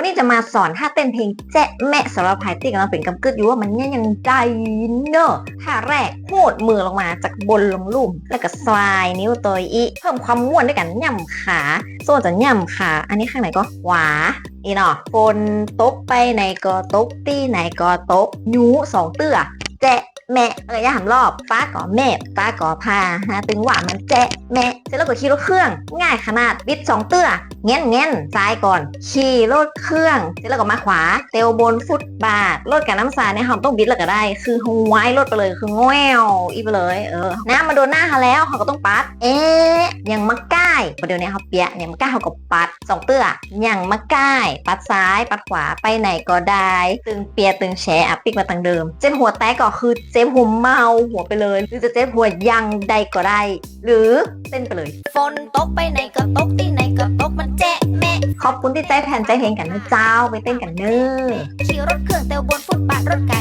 วันนี้จะมาสอนท่าเต้นเพลงแจ๊ะแม่สำหรับใครที่กำลังเป็นกำกึดอยู่ว่ามันเนี่ยยังใจเนอะท่าแรกโคดมือลงมาจากบนลงลุ่ม แล้วก็สลายนิ้วตัวอีเพิ่มความม้วนด้วยกันย่ำขาโซ่จะย่ำขาอันนี้ข้างไหนก็ขวาอีเนาะฝนตกไปไหนก็ตกตีไหนก็ตกยูสองเตื้อ แจ๊ะแม่เออย่าหำรอบฟ้าก่อแม่ฟ้าก่อพาฮะตึงหว่ามันแจ๊ะแม่เสร็จแล้วก็ขี่รถเครื่อง ง่ายขนาดบิดสองเตื้อเงี้ยนเงี้ยนซ้ายก่อน ขี่รถเครื่องเสร็จแล้วก็มาขวาเตลบนฟุตบาทรถกับน้ำสาเนี่ยเราต้องบิดแล้วก็ได้ คือเขาไว้รถไปเลยคือแงวอีไปเลยเออน้ำมาโดนหน้าเขาแล้วเขาก็ต้องปัด เอ๊ะยังมาใกล้ประ เดี๋ยวนี้เขาเปียกยังมาใกล้เขาก็ปัดสองเตื้อยังมาใกล้ปัดซ้าย ปัดขวาไปไหนก็ได้ตึงเปียตึงแฉอะปิกมาตังเดิม เจ็บหัวแตกก็คือเจ็บหัวเมาหัวไปเลย หรือจะเจ็บหัวยังใดก็ได้ หรือเต้นไปเลยฝนตกไปไหนก็ตกที่ไหนก็ตกมันแจ๊ะแม่ขอบคุณที่ใจแผ่นใจเพลงกันนะเจ้าไปเต้นกันเน้อขี่รถเครื่องเตวบนฟุตบาทรถไก